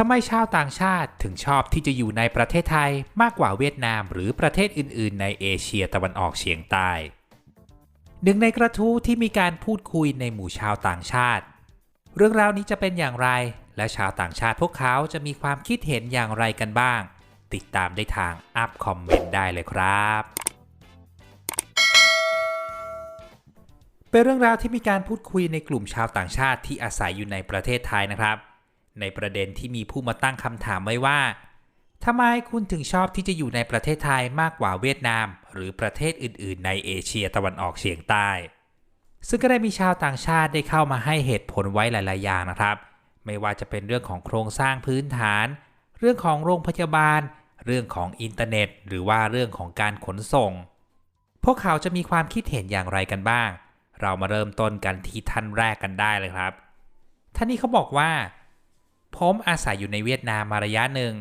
ทำไมชาวต่างชาติถึงชอบที่จะอยู่ในประเทศไทยมากกว่าเวียดนามหรือประเทศอื่น ๆ ในเอเชียตะวันออกเฉียงใต้หนึ่งในกระทู้ที่มีการพูดคุยในหมู่ชาวต่างชาติ เรื่องราวนี้จะเป็นอย่างไร และชาวต่างชาติพวกเขาจะมีความคิดเห็นอย่างไรกันบ้าง ติดตามได้ทางอัพคอมเมนต์ได้เลยครับ เป็นเรื่องราวที่มีการพูดคุยในกลุ่มชาวต่างชาติที่อาศัยอยู่ในประเทศไทยนะครับ ในประเด็นที่มีผู้มาตั้งคำถามไว้ว่าทำไมคุณถึงชอบที่จะอยู่ในประเทศไทยมากกว่าเวียดนาม หรือประเทศอื่น ๆ ในเอเชียตะวันออกเฉียงใต้ ซึ่งก็ได้มีชาวต่างชาติได้เข้ามาให้เหตุผลไว้หลาย ๆ อย่างนะครับ ไม่ว่าจะเป็นเรื่องของโครงสร้างพื้นฐาน เรื่องของโรงพยาบาล เรื่องของอินเทอร์เน็ต หรือว่าเรื่องของการขนส่ง พวกเขาจะมีความคิดเห็นอย่างไรกันบ้าง เรามาเริ่มต้นกันที่ท่านแรกกันได้เลยครับ ท่านนี้เขาบอกว่า ผมอาศัยอยู่ในเวียดนามมาระยะหนึ่ง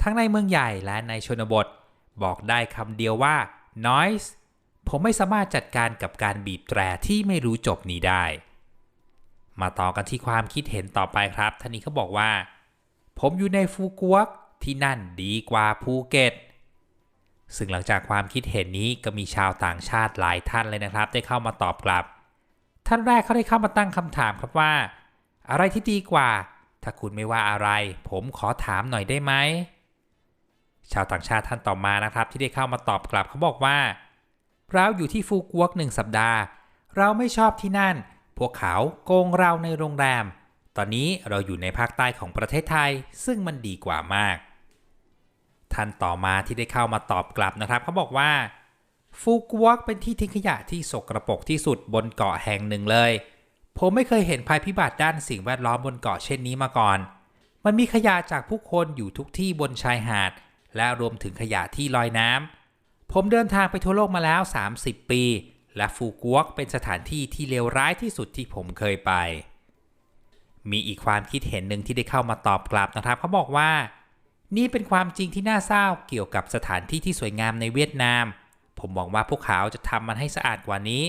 ทั้งในเมืองใหญ่และในชนบท บอกได้คำเดียวว่า noise ผมไม่สามารถจัดการกับการบีบแตรที่ไม่รู้จบนี้ได้ มาต่อกันที่ความคิดเห็นต่อไปครับท่านนี้เขาบอกว่า ผมอยู่ในฟูกวกที่นั่นดีกว่าภูเก็ต ซึ่งหลังจากความคิดเห็นนี้ก็มีชาวต่างชาติหลายท่านเลยนะครับ ได้เข้ามาตอบกลับ ท่านแรกเขาได้เข้ามาตั้งคำถามครับว่า อะไรที่ดีกว่า ถ้าคุณไม่ว่าอะไร ผมขอถามหน่อยได้ไหม ชาวต่างชาติท่านต่อมานะครับ ที่ได้เข้ามาตอบกลับเขาบอกว่า เราอยู่ที่ฟูกวกหนึ่งสัปดาห์ เราไม่ชอบที่นั่น พวกเขาโกงเราในโรงแรม ตอนนี้เราอยู่ในภาคใต้ของประเทศไทย ซึ่งมันดีกว่ามาก ท่านต่อมาที่ได้เข้ามาตอบกลับนะครับเขาบอกว่าฟูกวกเป็นที่ทิ้งขยะที่สกรปรกที่สุดบนเกาะแห่งหนึ่งเลย ผมไม่เคยเห็นภัยพิบัติด้านสิ่งแวดล้อมบนเกาะเช่นนี้มาก่อน มันมีขยะจากผู้คนอยู่ทุกที่บนชายหาด และรวมถึงขยะที่ลอยน้ำ ผมเดินทางไปทั่วโลกมาแล้ว 30 ปี และฟูกวกเป็นสถานที่ที่เลวร้ายที่สุดที่ผมเคยไป มีอีกความคิดเห็นหนึ่งที่ได้เข้ามาตอบกลับนะครับ เขาบอกว่า นี่เป็นความจริงที่น่าเศร้าเกี่ยวกับสถานที่ที่สวยงามในเวียดนาม ผมหวังว่าพวกเขาจะทำมันให้สะอาดกว่านี้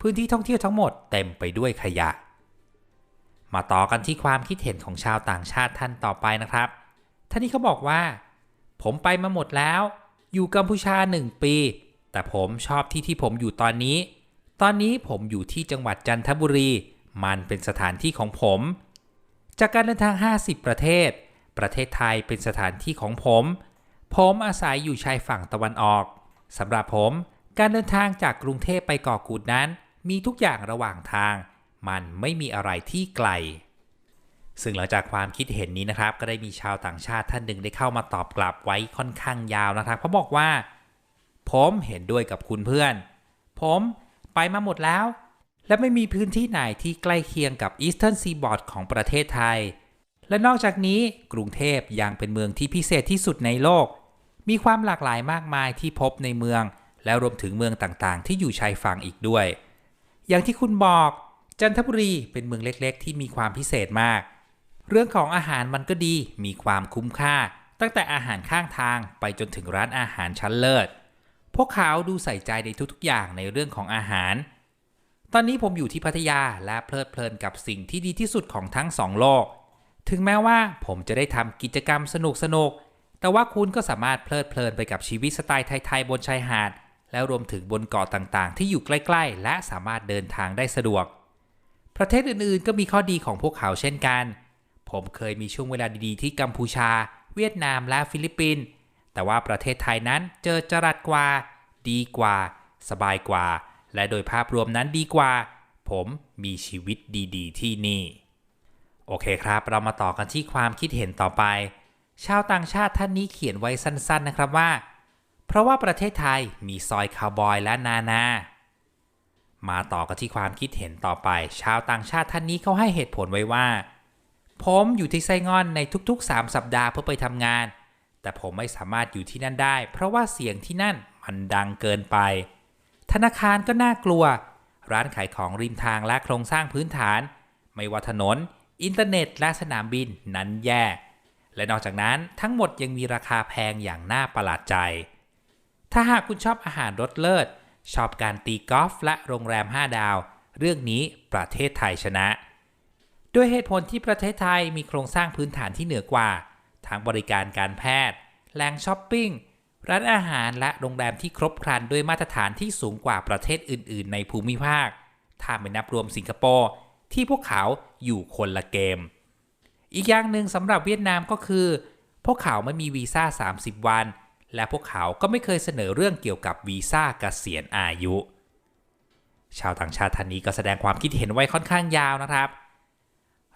พื้นที่ท่องเที่ยวทั้งหมดเต็มไปด้วยขยะ มาต่อกันที่ความคิดเห็นของชาวต่างชาติท่านต่อไปนะครับ ท่านนี้เขาบอกว่า ผมไปมาหมดแล้ว อยู่กัมพูชาหนึ่งปี แต่ผมชอบที่ที่ผมอยู่ตอนนี้ ตอนนี้ผมอยู่ที่จังหวัดจันทบุรี มันเป็นสถานที่ของผม จากการเดินทาง 50 ประเทศ ประเทศไทยเป็นสถานที่ของผม ผมอาศัยอยู่ชายฝั่งตะวันออกสำหรับผมการเดินทางจากกรุงเทพไปเกาะกูดนั้น มีทุกอย่างระหว่างทาง มันไม่มีอะไรที่ไกล ซึ่งหลังจากความคิดเห็นนี้นะครับ ก็ได้มีชาวต่างชาติท่านหนึ่งได้เข้ามาตอบกลับไว้ค่อนข้างยาวนะครับเขาบอกว่า ผมเห็นด้วยกับคุณเพื่อน ผมไปมาหมดแล้ว และไม่มีพื้นที่ไหนที่ใกล้เคียงกับ Eastern Seaboard ของประเทศไทย และนอกจากนี้กรุงเทพยังเป็นเมืองที่พิเศษที่สุดในโลก มีความหลากหลายมากมายที่พบในเมือง และรวมถึงเมืองต่างๆ ที่อยู่ชายฝั่งอีกด้วย อย่างที่คุณบอก จันทบุรีเป็นเมืองเล็กๆ ที่มีความพิเศษมาก เรื่องของอาหารมันก็ดีมีความคุ้มค่า ตั้งแต่อาหารข้างทางไปจนถึงร้านอาหารชั้นเลิศ พวกเขาดูใส่ใจในทุกๆอย่างในเรื่องของอาหาร ตอนนี้ผมอยู่ที่พัทยาและเพลิดเพลินกับสิ่งที่ดีที่สุดของทั้งสองโลก ถึงแม้ว่าผมจะได้ทำกิจกรรมสนุกๆแต่ว่าคุณก็สามารถเพลิดเพลินไปกับชีวิตสไตล์ไทยๆบนชายหาด แล้วรวมถึงบนเกาะต่างๆ ที่อยู่ใกล้ๆ และสามารถเดินทางได้สะดวก ประเทศอื่นๆ ก็มีข้อดีของพวกเขาเช่นกัน ผมเคยมีช่วงเวลาดีๆ ที่กัมพูชา เวียดนามและฟิลิปปินส์ แต่ว่าประเทศไทยนั้นเจอจรัสกว่า ดีกว่า สบายกว่า และโดยภาพรวมนั้นดีกว่า ผมมีชีวิตดีๆ ที่นี่ โอเคครับ เรามาต่อกันที่ความคิดเห็นต่อไป ชาวต่างชาติท่านนี้เขียนไว้สั้นๆ นะครับว่า เพราะว่าประเทศไทยมีซอยคาวบอยและนานา มาต่อกันที่ความคิดเห็นต่อไป ชาวต่างชาติท่านนี้เขาให้เหตุผลไว้ว่า ผมอยู่ที่ไซงอนในทุกๆ 3 สัปดาห์เพื่อไปทำงาน แต่ผมไม่สามารถอยู่ที่นั่นได้ เพราะว่าเสียงที่นั่นมันดังเกินไป ธนาคารก็น่ากลัว ร้านขายของริมทางและโครงสร้างพื้นฐาน ไม่ว่าถนน อินเทอร์เน็ต และสนามบินนั้นแย่ และนอกจากนั้นทั้งหมดยังมีราคาแพงอย่างน่าประหลาดใจ ถ้าหากคุณชอบอาหารรสเลิศ ชอบการตีกอล์ฟและโรงแรม 5 ดาว เรื่องนี้ประเทศไทยชนะ ด้วยเหตุผลที่ประเทศไทยมีโครงสร้างพื้นฐานที่เหนือกว่า ทั้งบริการการแพทย์แหล่งช้อปปิ้ง ร้านอาหารและโรงแรมที่ครบครันด้วยมาตรฐานที่สูงกว่าประเทศอื่น ๆ ในภูมิภาค ถ้าไม่นับรวมสิงคโปร์ที่พวกเขาอยู่คนละเกม อีกอย่างหนึ่งสำหรับเวียดนามก็คือ พวกเขาไม่มีวีซ่า 30 วัน และพวกเขาก็ไม่เคยเสนอเรื่องเกี่ยวกับวีซ่าเกษียณอายุ ชาวต่างชาติท่านนี้ก็แสดงความคิดเห็นไว้ค่อนข้างยาวนะครับ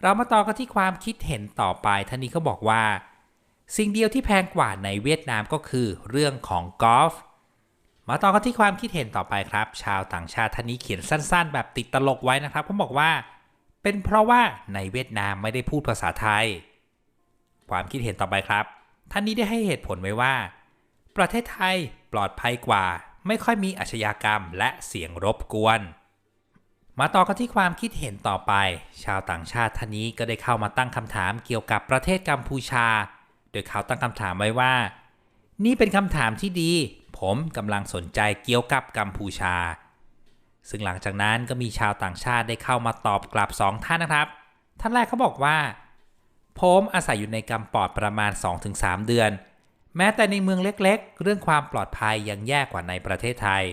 เรามาต่อกันที่ความคิดเห็นต่อไปท่านนี้เขาบอกว่า สิ่งเดียวที่แพงกว่าในเวียดนามก็คือเรื่องของกอล์ฟมาต่อกันที่ความคิดเห็นต่อไปครับ ชาวต่างชาติท่านนี้เขียนสั้น ๆ แบบติดตลกไว้นะครับเขาบอกว่า เป็นเพราะว่าในเวียดนามไม่ได้พูดภาษาไทย ความคิดเห็นต่อไปครับ ท่านนี้ได้ให้เหตุผลไว้ว่า ประเทศไทยปลอดภัยกว่า ไม่ค่อยมีอาชญากรรมและเสียงรบกวน มาต่อกันที่ความคิดเห็นต่อไป ชาวต่างชาติท่านนี้ก็ได้เข้ามาตั้งคำถามเกี่ยวกับประเทศกัมพูชา โดยเขาตั้งคำถามไว้ว่า นี่เป็นคำถามที่ดี ผมกำลังสนใจเกี่ยวกับกัมพูชา ซึ่งหลังจากนั้นก็มีชาวต่างชาติได้เข้ามาตอบกลับสองท่านนะครับ ท่านแรกเขาบอกว่า ผมอาศัยอยู่ในกัมปอดประมาณ 2-3 เดือน แม้แต่ในเมืองเล็กๆ เรื่องความปลอดภัยยังแย่กว่าในประเทศไทย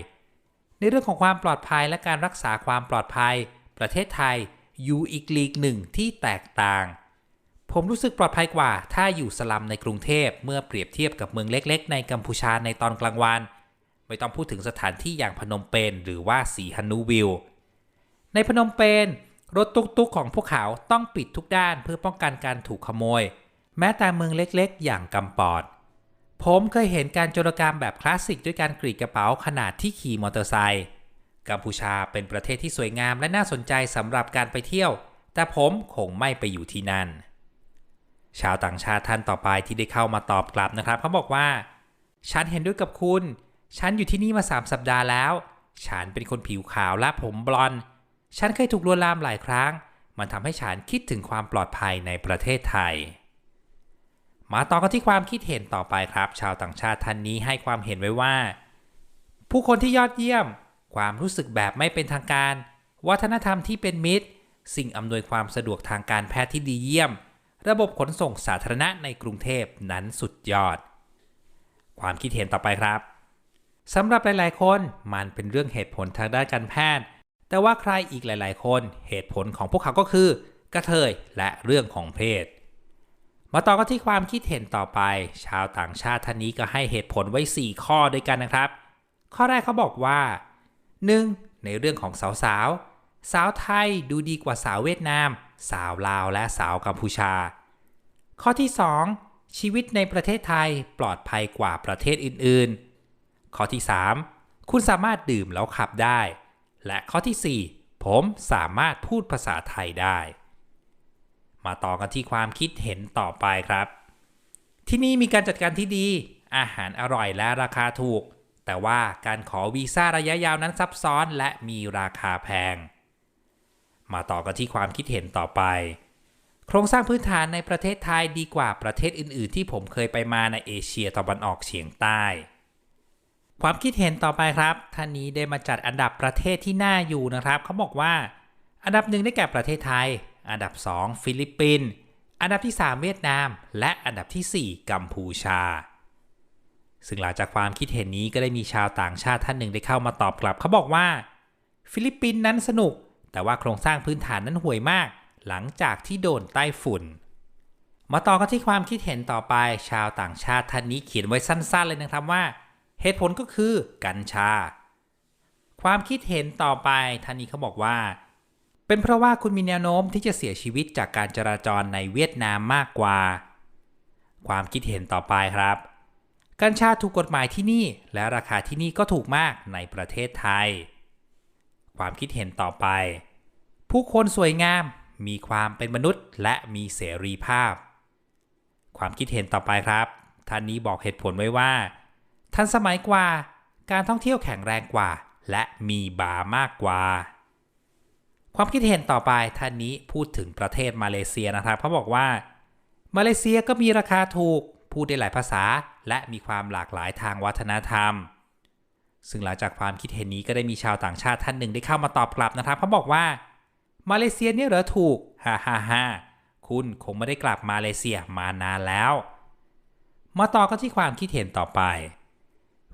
ในเรื่องของความปลอดภัยและการรักษาความปลอดภัย ประเทศไทยอยู่อีกลีกหนึ่งที่แตกต่าง ผมรู้สึกปลอดภัยกว่า ถ้าอยู่สลัมในกรุงเทพเมื่อเปรียบเทียบกับเมืองเล็ก ๆ ในกัมพูชาในตอนกลางวัน ไม่ต้องพูดถึงสถานที่อย่างพนมเปญหรือว่าสีฮันูวิลในพนมเปญรถตุ๊กๆของพวกเขาต้องปิดทุกด้านเพื่อป้องกันการถูกขโมย แม้แต่เมืองเล็กๆ อย่างกำปอด ผมเคยเห็นการโจรกรรมแบบคลาสสิกด้วยการกรีดกระเป๋าขนาดที่ขี่มอเตอร์ไซค์กัมพูชาเป็นประเทศที่สวยงามและน่าสนใจสำหรับการไปเที่ยว แต่ผมคงไม่ไปอยู่ที่นั่น ชาวต่างชาติท่านต่อไปที่ได้เข้ามาตอบกลับนะครับเขาบอกว่า ฉันเห็นด้วยกับคุณ ฉันอยู่ที่นี่มา 3 สัปดาห์แล้ว ฉันเป็นคนผิวขาวและผมบลอนด์ฉันเคยถูกลวนลามหลายครั้ง มันทำให้ฉันคิดถึงความปลอดภัยในประเทศไทย มาต่อกันที่ความคิดเห็นต่อไปครับ ชาวต่างชาติท่านนี้ให้ความเห็นไว้ว่า ผู้คนที่ยอดเยี่ยม ความรู้สึกแบบไม่เป็นทางการ วัฒนธรรมที่เป็นมิตร สิ่งอำนวยความสะดวกทางการแพทย์ที่ดีเยี่ยม ระบบขนส่งสาธารณะในกรุงเทพนั้นสุดยอด ความคิดเห็นต่อไปครับสำหรับหลาย ๆ คนมันเป็นเรื่องเหตุผลทางด้านการแพทย์ แต่ว่าใครอีกหลาย ๆ คนเหตุผลของพวกเขาก็คือกระเทยและเรื่องของเพศ มาต่อกันที่ความคิดเห็นต่อไป ชาวต่างชาติท่านนี้ก็ให้เหตุผลไว้ 4 ข้อด้วยกันนะครับ ข้อแรกเขาบอกว่า 1. ในเรื่องของสาวสาวสาวไทยดูดีกว่าสาวเวียดนาม สาวลาวและสาวกัมพูชา ข้อที่ 2 ชีวิตในประเทศไทยปลอดภัยกว่าประเทศอื่นๆ ข้อที่ 3 คุณสามารถดื่มแล้วขับได้ และข้อที่ 4 ผมสามารถพูดภาษาไทยได้ มาต่อกันที่ความคิดเห็นต่อไปครับ ที่นี่มีการจัดการที่ดี อาหารอร่อยและราคาถูก แต่ว่าการขอวีซ่าระยะยาวนั้นซับซ้อนและมีราคาแพง มาต่อกันที่ความคิดเห็นต่อไป โครงสร้างพื้นฐานในประเทศไทยดีกว่าประเทศอื่น ๆ ที่ผมเคยไปมาในเอเชียตะวันออกเฉียงใต้ ความคิดเห็นต่อไปครับท่านนี้ได้มาจัดอันดับประเทศที่น่าอยู่นะครับ เขาบอกว่า อันดับหนึ่งได้แก่ประเทศไทย อันดับ 2 ฟิลิปปินส์อันดับที่ 3 เวียดนาม และอันดับทีสี่ 4 กัมพูชา ซึ่งหลังจากความคิดเห็นนี้ก็ได้มีชาวต่างชาติท่านหนึ่งได้เข้ามาตอบกลับ เขาบอกว่า ฟิลิปปินส์นั้นสนุก แต่ว่าโครงสร้างพื้นฐานนั้นห่วยมาก หลังจากที่โดนใต้ฝุ่น มาต่อกันที่ความคิดเห็นต่อไป ชาวต่างชาติท่านนี้เขียนไว้สั้น ๆ เลยนะครับว่า เหตุผลก็คือกัญชา ความคิดเห็นต่อไปท่านนี้เขาบอกว่า เป็นเพราะว่าคุณมีแนวโน้มที่จะเสียชีวิตจากการจราจรในเวียดนามมากกว่า ความคิดเห็นต่อไปครับ กัญชาถูกกฎหมายที่นี่ และราคาที่นี่ก็ถูกมากในประเทศไทย ความคิดเห็นต่อไป ผู้คนสวยงาม มีความเป็นมนุษย์ และมีเสรีภาพ ความคิดเห็นต่อไปครับ ท่านนี้บอกเหตุผลไว้ว่า ทันสมัยกว่า การท่องเที่ยวแข็งแรงกว่า และมีบาร์มากกว่า ความคิดเห็นต่อไปท่านนี้พูดถึงประเทศมาเลเซียนะครับเขาบอกว่า มาเลเซียก็มีราคาถูก พูดได้หลายภาษา และมีความหลากหลายทางวัฒนธรรม ซึ่งหลังจากความคิดเห็นนี้ก็ได้มีชาวต่างชาติท่านหนึ่งได้เข้ามาตอบกลับนะครับเขาบอกว่า มาเลเซียเนี่ยเหรอถูกฮ่าฮ่าฮ่าคุณคงไม่ได้กลับมาเลเซียมานานแล้ว มาต่อกันที่ความคิดเห็นต่อไป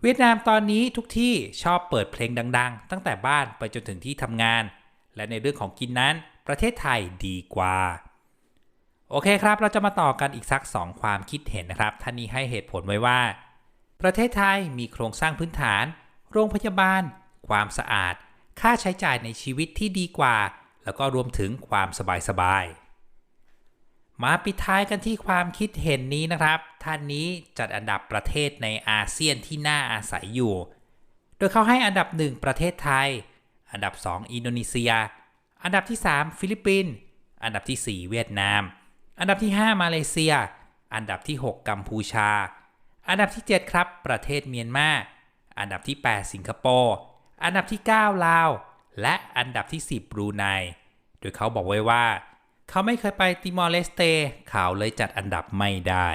เวียดนามตอนนี้ทุกที่ชอบเปิดเพลงดัง ๆ ตั้งแต่บ้านไปจนถึงที่ทำงาน และในเรื่องของกินนั้น ประเทศไทยดีกว่า โอเคครับ เราจะมาต่อกันอีกสัก 2 ความคิดเห็นนะครับ ท่านนี้ให้เหตุผลไว้ว่า ประเทศไทยมีโครงสร้างพื้นฐาน โรงพยาบาล ความสะอาด ค่าใช้จ่ายในชีวิตที่ดีกว่า แล้วก็รวมถึงความสบายๆมาปิดท้ายกันที่ความคิดเห็นนี้นะครับ ท่านนี้จัดอันดับประเทศในอาเซียนที่น่าอาศัยอยู่ โดยเขาให้อันดับ1ประเทศไทย อันดับ 2 อินโดนีเซีย อันดับที่ 3 ฟิลิปปินส์ อันดับที่ 4 เวียดนาม อันดับที่ 5 มาเลเซีย อันดับที่ 6 กัมพูชา อันดับที่ 7 ครับ ประเทศเมียนมา อันดับที่ 8 สิงคโปร์ อันดับที่ 9 ลาว และอันดับที่ 10 บรูไน โดยเขาบอกไว้ว่า เขาไม่เคยไปติมอร์เลสเตเขาเลยจัดอันดับไม่ได้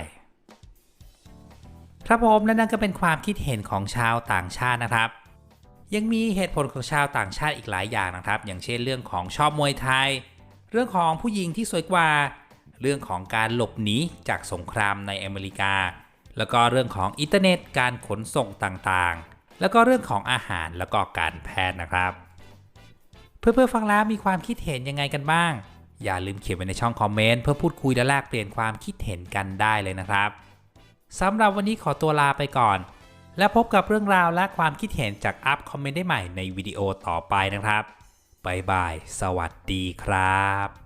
ครับผมและนั่นก็เป็นความคิดเห็นของชาวต่างชาตินะครับ ยังมีเหตุผลของชาวต่างชาติอีกหลายอย่างนะครับ อย่างเช่นเรื่องของชอบมวยไทย เรื่องของผู้หญิงที่สวยกว่า เรื่องของการหลบหนีจากสงครามในอเมริกา แล้วก็เรื่องของอินเทอร์เน็ตการขนส่งต่างๆ แล้วก็เรื่องของอาหารแล้วก็การแพทย์นะครับ เพื่อนๆฟังแล้วมีความคิดเห็นยังไงกันบ้าง อย่าลืมเขียนไว้ในช่องคอมเมนต์เพื่อพูดคุยและแลกเปลี่ยนความคิดเห็นกันได้เลยนะครับสำหรับวันนี้ขอตัวลาไปก่อน และพบกับเรื่องราวและความคิดเห็นจากอัพคอมเมนต์ได้ใหม่ในวิดีโอต่อไปนะครับบายบาย สวัสดีครับ